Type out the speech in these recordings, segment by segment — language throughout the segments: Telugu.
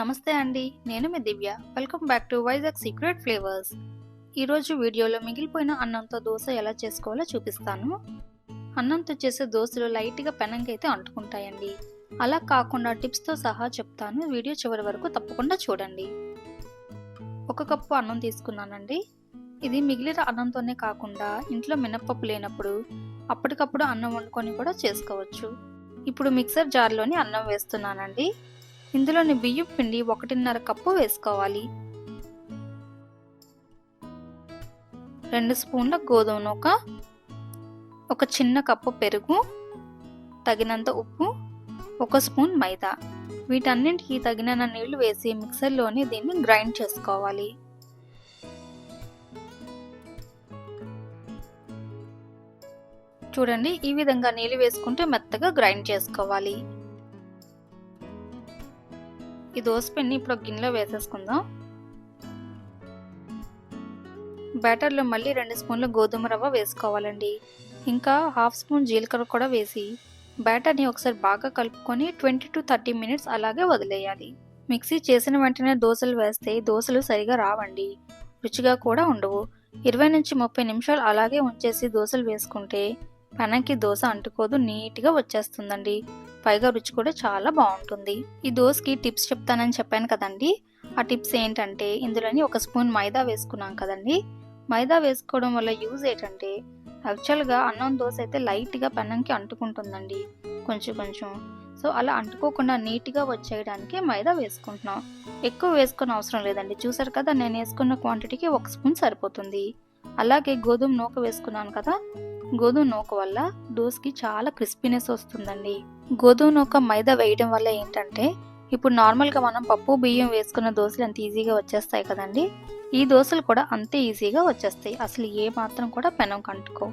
నమస్తే అండి నేను మీ Divya. Welcome back to Vizag secret flavours. ఈరోజు వీడియోలో మిగిలిపోయిన అన్నంతో దోశ ఎలా చేసుకోవాలో చూపిస్తాను. అన్నంతో చేసే దోశలు లైట్గా పెనంకైతే అయితే అంటుకుంటాయండి. అలా కాకుండా టిప్స్తో సహా చెప్తాను. వీడియో చివరి వరకు తప్పకుండా చూడండి. ఒక కప్పు అన్నం తీసుకున్నానండి. ఇది మిగిలిన అన్నంతోనే కాకుండా ఇంట్లో మినప్పప్పు లేనప్పుడు అప్పటికప్పుడు అన్నం వండుకొని కూడా చేసుకోవచ్చు. ఇప్పుడు మిక్సర్ జార్లోని అన్నం వేస్తున్నానండి. ఇందులోని బియ్యం పిండి ఒకటిన్నర కప్పు వేసుకోవాలి. రెండు స్పూన్ల గోధుమ నూక ఒక చిన్న కప్పు పెరుగు తగినంత ఉప్పు ఒక స్పూన్ మైదా. వీటన్నింటికి తగినన్న నీళ్ళు వేసి మిక్సర్లోని దీన్ని గ్రైండ్ చేసుకోవాలి. చూడండి ఈ విధంగా నీళ్ళు వేసుకుంటే మెత్తగా గ్రైండ్ చేసుకోవాలి. ఈ దోసపిండి ఇప్పుడు ఒక గిన్నెలో వేసేసుకుందాం. బ్యాటర్లో మళ్ళీ రెండు స్పూన్లు గోధుమ రవ్వ వేసుకోవాలండి. ఇంకా హాఫ్ స్పూన్ జీలకర్ర కూడా వేసి బ్యాటర్ని ఒకసారి బాగా కలుపుకొని ట్వంటీ టు థర్టీ మినిట్స్ అలాగే వదిలేయాలి. మిక్సీ చేసిన వెంటనే దోశలు వేస్తే దోశలు సరిగా రావండి. రుచిగా కూడా ఉండవు. ఇరవై నుంచి ముప్పై నిమిషాలు అలాగే ఉంచేసి దోశలు వేసుకుంటే పెనంకి దోశ అంటుకోదు నీట్గా వచ్చేస్తుందండి. పైగా రుచి కూడా చాలా బాగుంటుంది. ఈ దోశకి టిప్స్ చెప్తానని చెప్పాను కదండి. ఆ టిప్స్ ఏంటంటే ఇందులోని ఒక స్పూన్ మైదా వేసుకున్నాం కదండి. మైదా వేసుకోవడం వల్ల యూజ్ ఏంటంటే యాక్చువల్గా అన్నం దోశ అయితే లైట్గా పెనంకి అంటుకుంటుందండి. కొంచెం కొంచెం. సో అలా అంటుకోకుండా నీట్గా వచ్చేయడానికి మైదా వేసుకుంటున్నాం. ఎక్కువ వేసుకున్న అవసరం లేదండి. చూసారు కదా నేను వేసుకున్న క్వాంటిటీకి ఒక స్పూన్ సరిపోతుంది. అలాగే గోధుమ నూక వేసుకున్నాను కదా గోధుమ నూక వల్ల దోశకి చాలా క్రిస్పీనెస్ వస్తుందండి. గోధుమ నూక మైదా వేయడం వల్ల ఏంటంటే ఇప్పుడు నార్మల్గా మనం పప్పు బియ్యం వేసుకున్న దోశలు ఎంత ఈజీగా వచ్చేస్తాయి కదండి. ఈ దోశలు కూడా అంతే ఈజీగా వచ్చేస్తాయి. అసలు ఏ మాత్రం కూడా పెనం కంటుకో.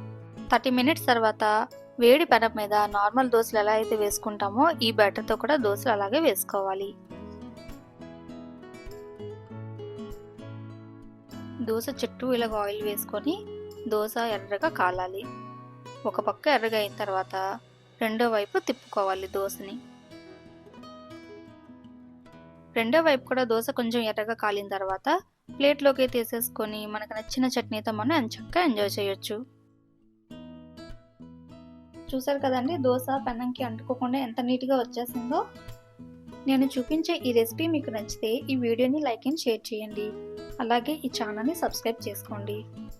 థర్టీ మినిట్స్ తర్వాత వేడి పెనం మీద నార్మల్ దోశలు ఎలా అయితే వేసుకుంటామో ఈ బ్యాటర్తో కూడా దోశలు అలాగే వేసుకోవాలి. దోశ చుట్టూ ఇలాగ ఆయిల్ వేసుకొని దోశ ఎర్రగా కాలాలి. ఒక పక్క ఎర్రగా అయిన తర్వాత రెండో వైపు తిప్పుకోవాలి దోశని రెండో వైపు కూడా దోశ కొంచెం ఎర్రగా కాలిన తర్వాత ప్లేట్లోకి తీసేసుకొని మనకు నచ్చిన చట్నీతో మనం ఎంచక్కా ఎంజాయ్ చేయొచ్చు. చూసారు కదండి? దోశ పెనంకి అంటుకోకుండా ఎంత నీట్గా వచ్చేసిందో నేను చూపించే ఈ రెసిపీ మీకు నచ్చితే ఈ వీడియోని లైక్ అండ్ షేర్ చేయండి. అలాగే ఈ ఛానల్ని సబ్స్క్రైబ్ చేసుకోండి.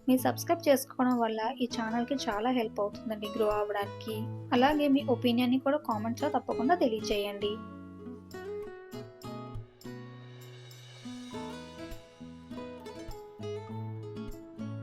మీరు సబ్స్క్రైబ్ చేసుకోవడం వల్ల ఈ ఛానల్కి చాలా హెల్ప్ అవుతుందండి గ్రో అవ్వడానికి. అలాగే మీ ఒపీనియన్ని కూడా కామెంట్స్లో తప్పకుండా తెలియజేయండి